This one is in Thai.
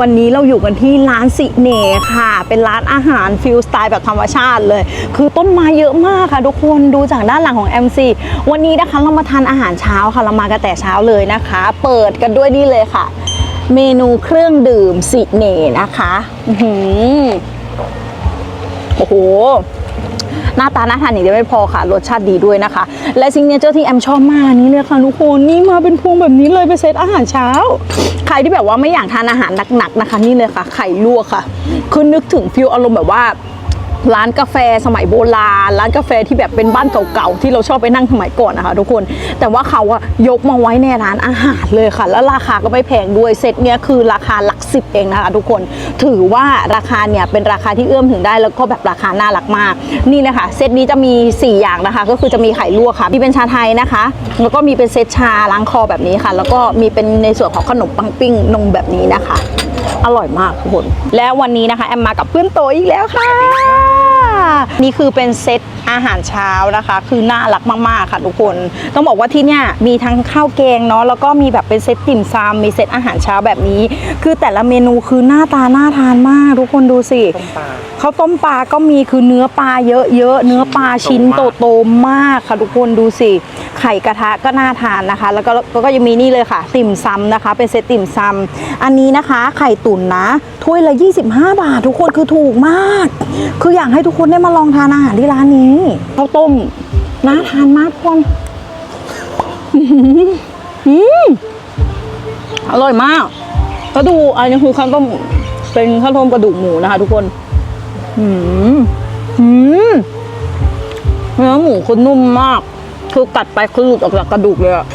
วันนี้เราอยู่กันที่ร้านสิเนค่ะ เป็นร้านอาหารฟิลสไตล์แบบธรรมชาติเลย คือต้นไม้เยอะมากค่ะทุกคนดูจากด้านหลังของ MC วันนี้นะคะเรามาทานอาหารเช้าค่ะเรามากันแต่เช้าเลยนะคะ เปิดกันด้วยนี่เลยค่ะ เมนูเครื่องดื่มสิเนนะคะโอ้โห หน้าตาน่าทานอย่างเดียวไม่พอค่ะ รสชาติดีด้วยนะคะ และซิงเกิลเจอร์ที่แอมชอบมากนี่เลยค่ะทุกคนนี่มาเป็นพวงแบบนี้เลยเป็นเซตอาหารเช้า ใครที่แบบว่าไม่อยากทานอาหารหนักๆนะคะ นี่เลยค่ะ ไข่ลวกค่ะ คือนึกถึงฟิลอารมณ์แบบว่า ร้านกาแฟสมัยโบราณ ร้านกาแฟที่แบบเป็นบ้านเก่าๆที่เราชอบไปนั่งสมัยก่อนนะคะทุกคน แต่ว่าเขาอะยกมาไว้ในร้านอาหารเลยค่ะ แล้วราคาก็ไม่แพงด้วยเซตเนี้ยคือราคาหลักสิบเองนะคะทุกคนถือว่าราคาเนี่ยเป็นราคาที่เอื้อมถึงได้แล้วก็แบบราคาน่ารักมากนี่นะคะเซตนี้จะมี 4 อย่างนะคะ ก็คือจะมีไข่ลวกค่ะมีเป็นชาไทยนะคะ แล้วก็มีเป็นเซตชาล้างคอแบบนี้ค่ะ แล้วก็มีเป็นในส่วนของขนมปังปิ้งนมแบบนี้นะคะ อร่อยมากทุกคน และวันนี้นะคะ แอมมากับเพื่อนโตอีกแล้วค่ะ นี่คือเป็นเซตอาหารเช้านะคะ คือน่ารักมากๆค่ะทุกคน ต้องบอกว่าที่เนี่ยมีทั้งข้าวแกงเนาะแล้วก็มีแบบเป็นเซตติ่มซำมีเซตอาหารเช้าแบบนี้ คือแต่ละเมนูคือหน้าตาน่าทานมากทุกคนดูสิข้าวต้มปลาก็มีคือเนื้อปลาเยอะๆเนื้อปลาชิ้นโตๆมากค่ะทุกคนดูสิ ไข่กระทะก็น่าทานนะคะ แล้วก็ก็ยังมีนี่เลยค่ะ ติ่มซำนะคะ เป็นเซตติ่มซำอันนี้นะคะ ไข่ตุ๋นนะถ้วยละ 25 บาท ทุกคนคือถูกมาก คืออยากให้ทุกคนได้มาลองทานอาหารที่ร้านนี้ข้าวต้มน่าทานมากทุกคนอืมอร่อยมากแล้วดูอันนี้คือข้าวต้มเป็นข้าวต้มกระดูกหมูนะคะ ทุกคนอืมอืมเนื้อหมูคือนุ่มมาก คือกัดไปคือหลุดออกจากกระดูกเลยอะ